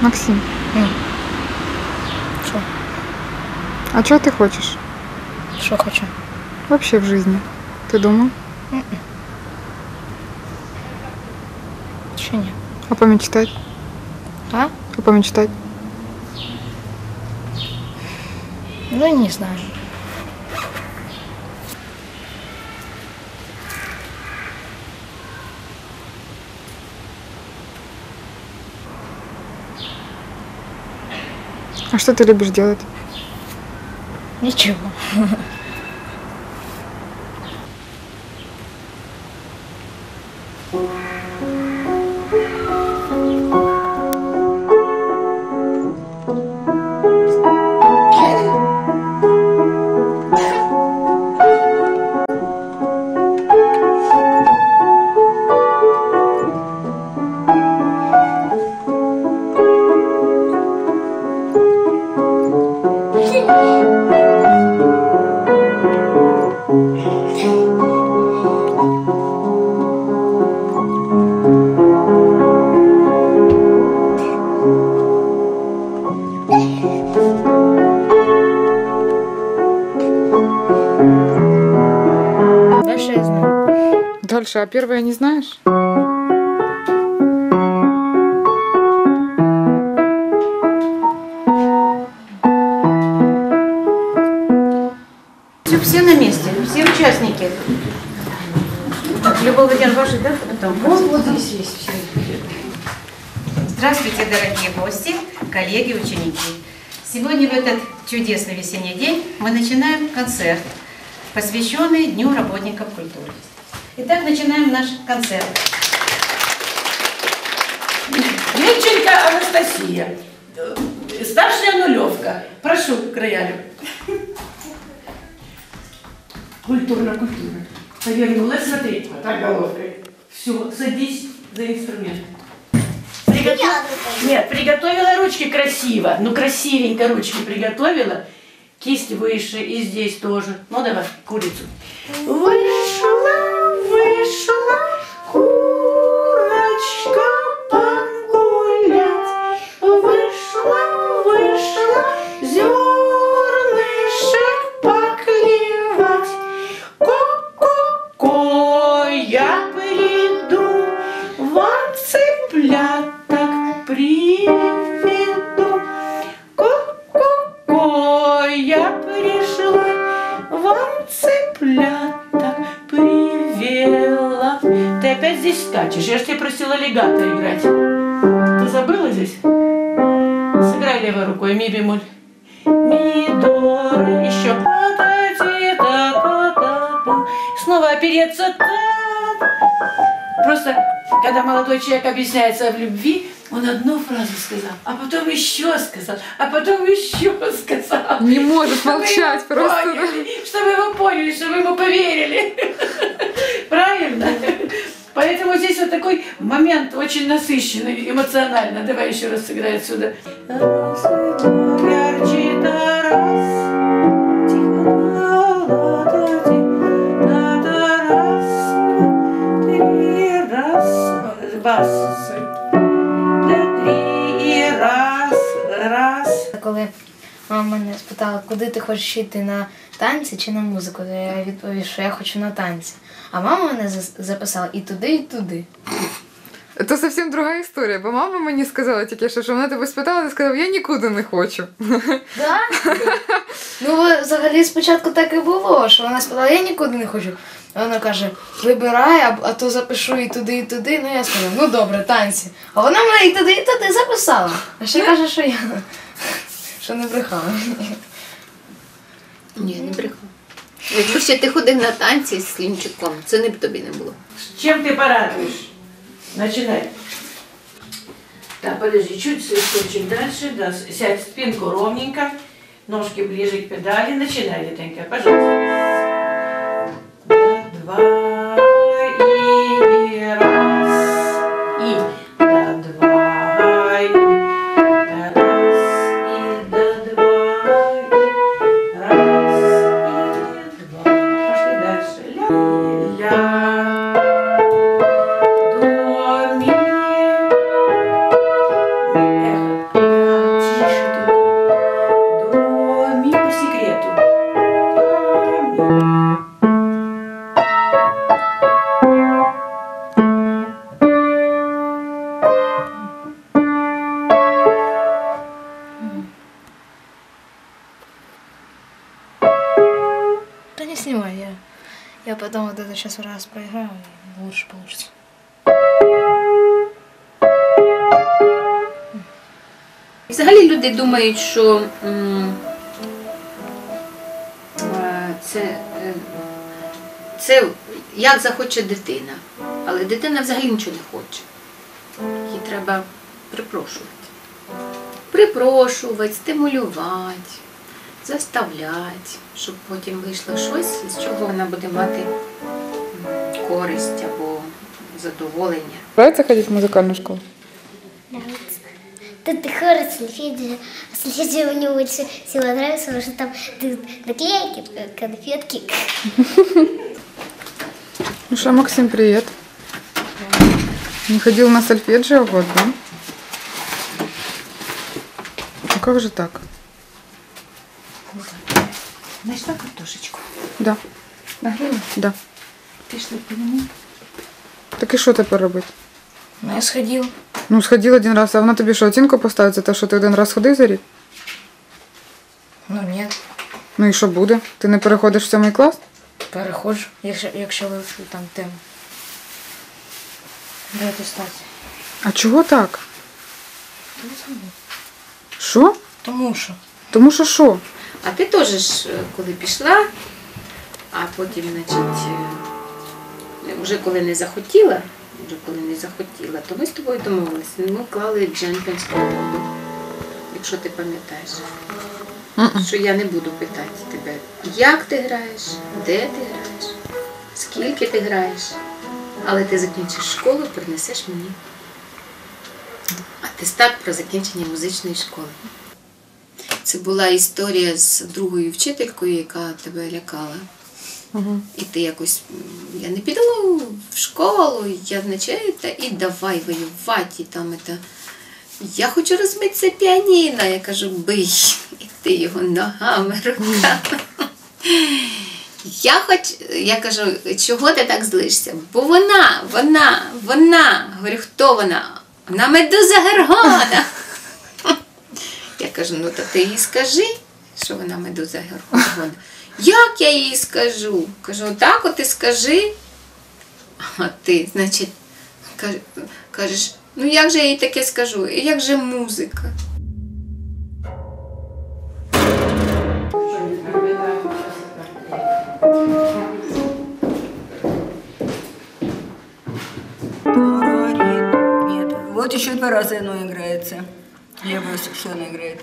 Максим, Що? а чого ти хочеш? Що хочу? Вообще в жизни. Ты думал? Чи ні? А помечтать? А? А помечтать? Ну, не знаю. А что ты любишь делать? Нічого. Дальше Дальше, а первое не знаешь? Все, все на месте, все участники. Так, Любовь Владимировна, ваши, да? Там, вот, вот здесь есть все. Здравствуйте, дорогие гости, коллеги, ученики. Сегодня в этот чудесный весенний день мы начинаем концерт, посвященный Дню работников культуры. Итак, начинаем наш концерт. Мельченко Анастасия, старшая нулевка. Прошу к роялю. Культурно, культурно. Повернулась, смотри, вот так головкой. Все, садись за инструмент. Приготов- Нет, приготовила ручки красиво. Ну, красивенько ручки приготовила. Кисть выше и здесь тоже. Ну, давай, курицу. Вышла, скачешь? Я же тебя просила легато играть. Ты забыла здесь? Сыграй левой рукой, ми бемоль. Ми, до, ре, еще. Снова опереться. Просто, когда молодой человек объясняется в любви, он одну фразу сказал, а потом еще сказал, а потом еще сказал. Не может молчать просто. поняли, Чтобы его поняли, чтобы ему поверили. Правильно? Поэтому здесь вот такой момент очень насыщенный эмоционально. Давай еще раз сыграй отсюда. Спитала, куди ти хочеш йти на танці чи на музику, то я відповів, що я хочу на танці. А мама мене записала і туди, і туди. Это совсем другая история. Бо мама мені сказала тільки що, що вона тебе спитала, ти сказав, я нікуди не хочу. Да? ну, взагалі спочатку так і було, що вона сказала, я нікуди не хочу. А Вона каже, вибирай, а, а то запишу і туди, і туди. Ну я сказала, ну добре, танці. А вона мене і туди, і туди записала. А ще каже, що я що не брехала. Ні, не брехала. Якщо ще ти ходив на танці з Клінчуком, це не б тобі не було. З чим ти порадуєш? Начинай. Так, подожди, чуть чуть дальше. Да, сядь спинку ровненько. Ножки ближе к педали. Начинай, Летенька, пожалуйста. Люди думають, що е, це, е, це як захоче дитина. Але дитина взагалі нічого не хоче. Їй треба припрошувати. Припрошувати, стимулювати, заставляти, щоб потім вийшло щось, з чого вона буде мати користь або задоволення. Нравится ходить в музыкальную школу? Нравится. Тут и хор, сольфеджио. Сольфеджио мне больше всего нравится, потому что там тут наклейки, конфетки. Ну что, Максим, привет. Не ходил на сольфеджио год, да? Ну как же так? Нашла картошечку. Да, Нагрела? да. Пішли по нему. Так і що тепер робити? Ну, я сходил. Ну, сходив один раз, а вона тобі що, оцінку поставить за те, що ти один раз ходив за рік? Ну, нет. Ну і що буде? Ти не переходиш в сьомий клас? Переходжу, якщо, якщо вивчу там тему. Давайте стати. А чого так? Що? Тому що. Тому що що? А ти теж ж, е, коли пішла, а потім, значить, е, вже коли не захотіла, вже коли не захотіла, то ми з тобою домовилися. Ми клали джентльменську угоду, якщо ти пам'ятаєш. Що я не буду питати тебе, як ти граєш, де ти граєш, скільки ти граєш, але ти закінчиш школу, принесеш мені атестат про закінчення музичної школи. Це була історія з другою вчителькою, яка тебе лякала. Угу. І ти якось, я не піду в школу, я значить, та і давай воювати, і там это. Я хочу розбити це піаніно. Я кажу, бий. І ти його ногами, руками. Я хоч, я кажу, чого ти так злишся? Бо вона, вона, вона. Говорю, хто вона? Вона медуза Гергона. Я кажу, ну то ти їй скажи, що вона медуза Гергона. Як я їй скажу? Кажу, так от і скажи. А ти, значить, кажеш, ну як же я їй таке скажу? Як же музика? Вот еще два раза оно играется. Что она играет.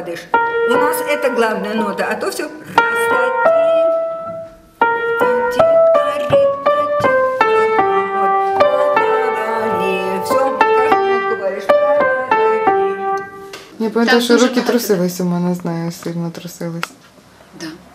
Падаешь? У нас это главная нота, а то все. Я пам'ятаю, що дуже руки трусились у мене, знаю, сильно трусились.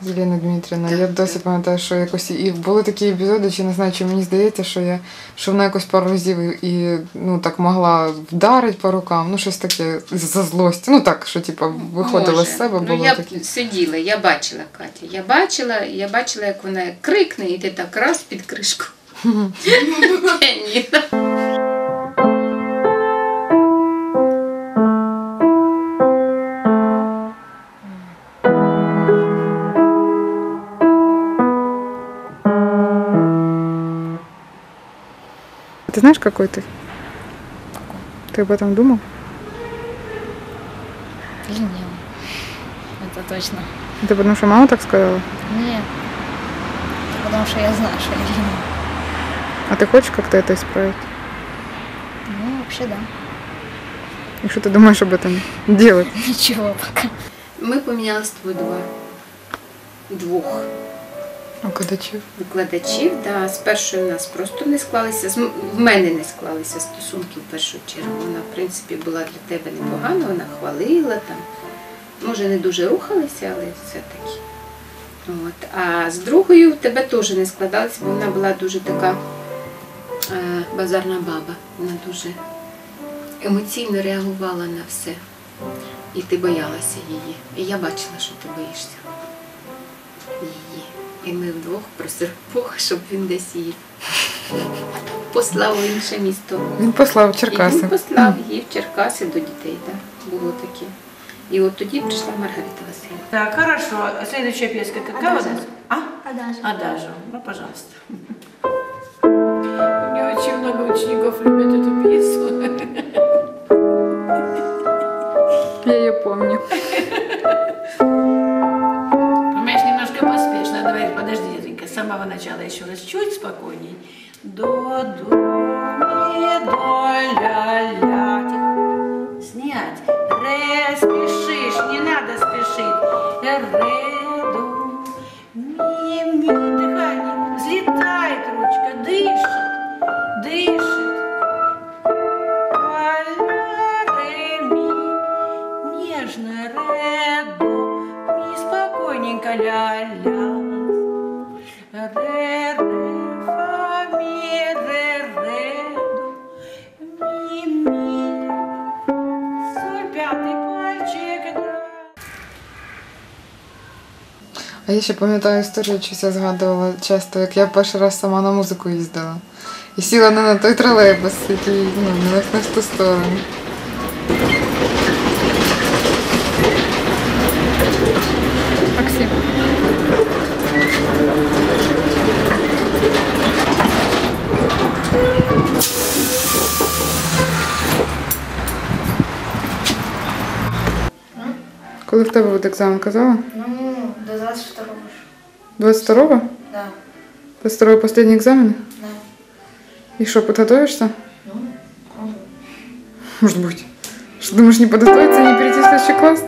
Дмитрівною. Так, Я досі пам'ятаю, що якось і були такі епізоди, чи не знаю, чи мені здається, що я що вона якось пару разів і- ну так могла вдарити по рукам, ну щось таке за злості. Ну так, що типу виходила Може. з себе, було ну, я таке. б сиділа, я бачила Катя. Я бачила, я бачила, як вона крикне, і ти так раз під кришку. знаешь, какой ты? Ты об этом думал? Ленивый. Это точно. Это потому что мама так сказала? Нет. Это потому что я знаю, что я ленивый. А ты хочешь как-то это исправить? Ну, вообще да. И что ты думаешь об этом делать? Ничего пока. Ми поміняли з тобою два. Викладачів. викладачів. Да. З першою в нас просто не склалися. В мене не склалися стосунки в першу чергу. Вона, в принципі, була для тебе непогана, вона хвалила там. Може, не дуже рухалися, але все-таки. От. А з другою в тебе теж не складалися, бо вона була дуже така е, базарна баба. Вона дуже емоційно реагувала на все. І ти боялася її. І я бачила, що ти боїшся. І ми вдвох просили Бога, щоб він десь її послав в інше місто. Він послав в І він послав її в Черкаси до дітей. Так. було таке. І от тоді прийшла Маргарита Васильівна. Так, хорошо. А Следующая песня какая у нас? А? Адажа. Адажу. Ну, пожалуйста. У меня очень много учеников любят эту песню. Начала еще раз чуть спокойней. До, до, ми, до, ля, ля. Тихо. Снять. Ре, спешишь, не надо спешить. Ре, до, ми, ми, дыхание. Взлетает ручка, дышит, дышит. Нежно, ре, до, ми, спокойненько, ля-ля. А я ще пам'ятаю історію, що я згадувала часто, як я перший раз сама на музику їздила. І сіла не на той тролейбус, який ну, не на ту сторону. Максим. Коли в тебе буде екзамен, казала? 22-го? Да. 22-го последний экзамен? Да. И что, подготовишься? Ну. Может быть. Что, думаешь, не подготовиться не перейти в следующий класс?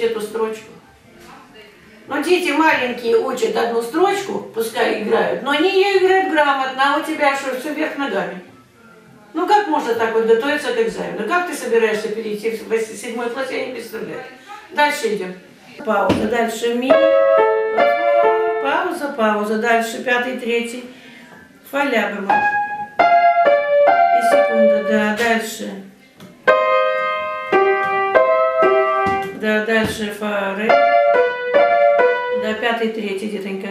Выучить эту строчку? Ну, дети маленькие учат одну строчку, пускай играют, но они ее играют грамотно, а у тебя что, все вверх ногами. Ну, как можно так вот готовиться к экзамену? Как ты собираешься перейти в седьмой класс, я не представляю. Дальше идем. Пауза, дальше ми. Пауза, пауза, дальше пятый, третий. Фа ля бемоль. И секунда, да, дальше. Да, дальше фа, ре. Да, пятый, третий, детонька.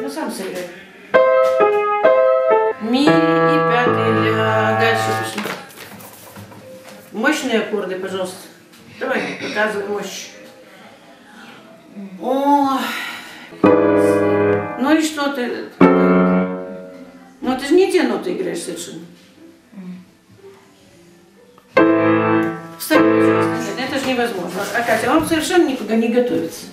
Ну, сам сыграй. Ми и пятый ля. Дальше пошли. Мощные аккорды, пожалуйста. Давай, показывай мощь. О, ну и что ты? Ну ты же не те ноты играешь совершенно. А Катя, он совершенно никуда не готовится.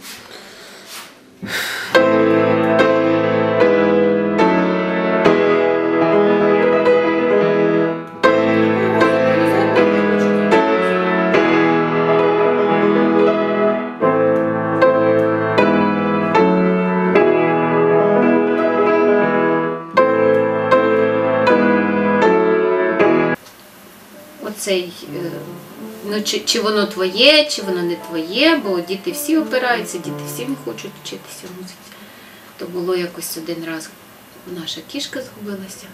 Оцей, е, ну, чи, чи воно твоє, чи воно не твоє, бо діти всі опираються, діти всі не хочуть вчитися музиці. То було якось один раз наша кішка згубилася.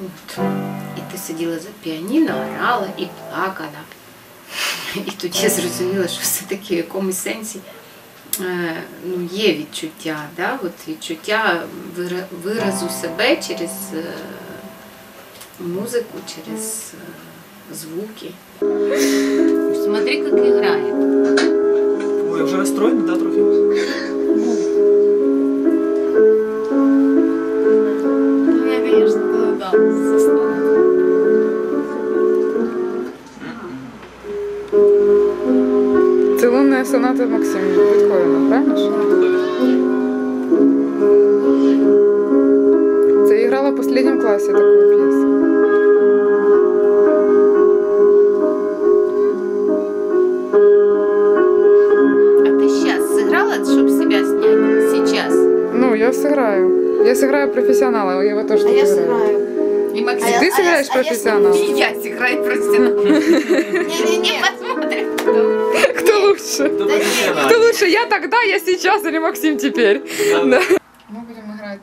От. І ти сиділа за піаніно, грала і плакала. І тоді я зрозуміла, що все-таки в якомусь сенсі е, ну, є відчуття, да? От відчуття виразу себе через е, музику, через е, звуки. Смотри, як грає. Ой, вже розстроєний, да, трохи? Ну, я, конечно, голодала, заснула. Це соната Максима Бетховена, правильно Ты сыграешь профессионала? И я сыграю профессионал. Не-не-не, посмотрим. кто. Лучше? Кто лучше, я тогда, я сейчас или Максим теперь? Мы будем играть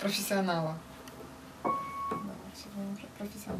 профессионала. Профессионал.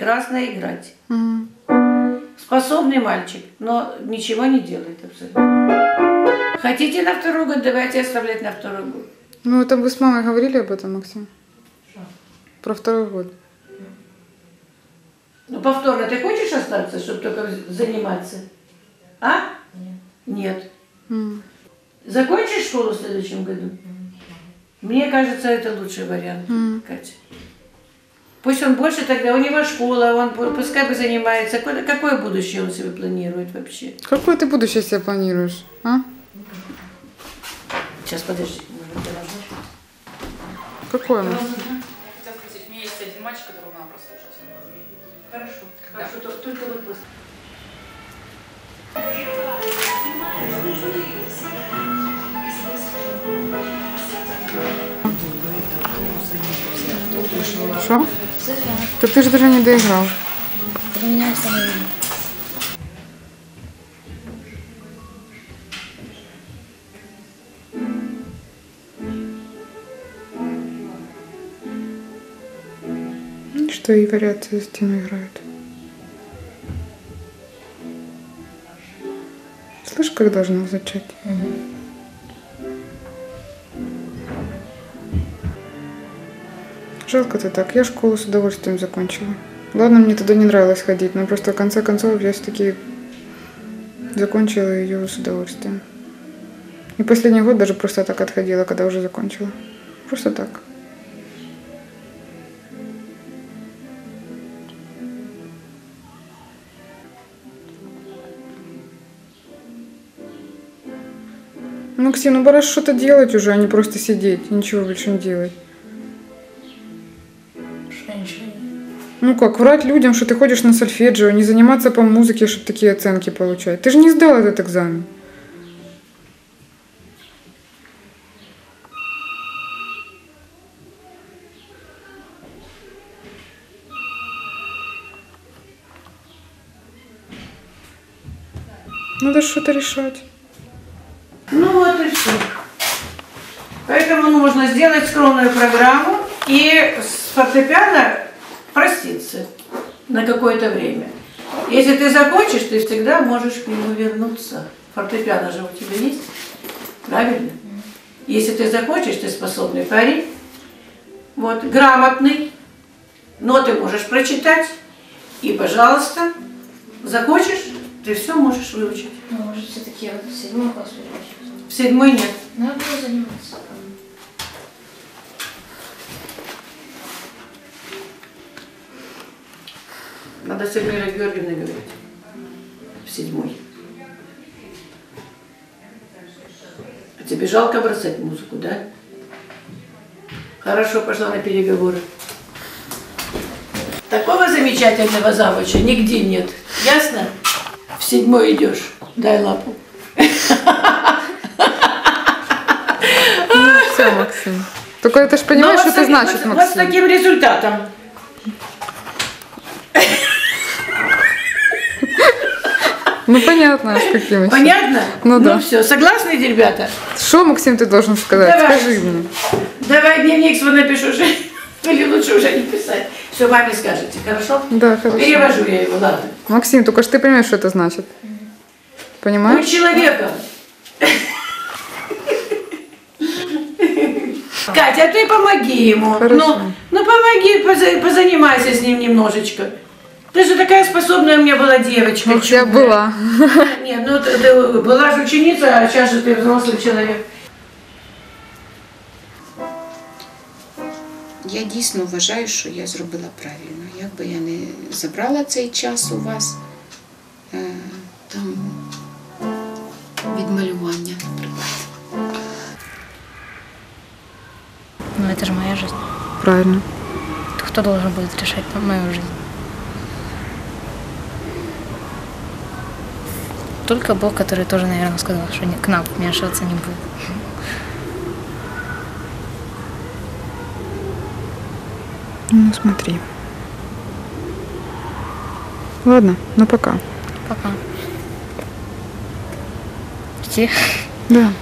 Прекрасно играть. Способный мальчик, но ничего не делает абсолютно. Хотите на второй год, давайте оставлять на второй год. Ну, это вы с мамой говорили об этом, Максим? Про второй год. Ну, повторно, ты хочешь остаться, чтобы только заниматься? А? Нет. М. Закончишь школу в следующем году? Мне кажется, это лучший вариант, М. Катя. Пусть он больше тогда, у него школа, он пу- пускай бы занимается. Какое, какое будущее он себе планирует вообще? Какое ты будущее себе планируешь, а? Сейчас, подожди. Какое, Макс? Хотел спросить, у меня есть один мальчик, которого надо прослушать. Хорошо. Хорошо, то- только вот после. Что? Да ты же даже не доиграл. Про меня остановили. Что и вариации за стену играют. Слышь, как должна зачать? Жалко ты так. Я школу с удовольствием закончила. Ладно, мне туда не нравилось ходить, но просто в конце концов я все-таки закончила ее с удовольствием. И последний год даже просто так отходила, когда уже закончила. Просто так. Максим, ну пора что-то делать уже, а не просто сидеть, ничего больше не делать. Ну как, врать людям, что ты ходишь на сольфеджио, не заниматься по музыке, чтобы такие оценки получать. Ты же не сдал этот экзамен. Надо что-то решать. Ну вот и все. Поэтому нужно сделать скромную программу и с фортепиано проститься на какое-то время. Если ты закончишь, ты всегда можешь к нему вернуться. Фортепиано же у тебя есть, правильно? Если ты закончишь, ты способный парень, вот, грамотный, ноты можешь прочитать, и, пожалуйста, захочешь, ты все можешь выучить. Ну, может, все-таки вот седьмой класс переучился. В седьмой нет. Надо было заниматься. Надо с Эльмирой Георгиевной говорить. В седьмой. А тебе жалко бросать музыку, да? Хорошо, пошла на переговоры. Такого замечательного завуча нигде нет. Ясно? В седьмой идешь. Дай лапу. Все, Максим. Только это ж понимаешь, Ну, что вот это значит, вот- Вот с Максим. таким результатом. Ну понятно, с каким еще. Понятно? Ну да. все, согласны, ребята? Что, Максим, ты должен сказать? Давай. Скажи мне. Давай дневник свой напишу уже. Или лучше уже не писать. Все, маме скажете, хорошо? Да, хорошо. Перевожу я его, ладно. Максим, только что ты понимаешь, что это значит? Понимаешь? Будь человеком. Катя, а ты помоги ему. Хорошо. Ну, ну помоги, поза- позанимайся с ним немножечко. Ты же такая способная у меня была девочка. Ох, я чудная. была. Нет, ну ты, ты была же ученица, а сейчас же ты взрослый человек. Я дійсно вважаю, що я зробила правильно. Якби я не забрала цей час у вас, е, там відмалювання, наприклад. Ну это же моя жизнь. Правильно. Кто должен будет решать мою жизнь? Только Бог, который тоже, наверное, сказал, что к нам вмешиваться не будет. Ну смотри. Ладно, ну пока. Пока. Идти. Да.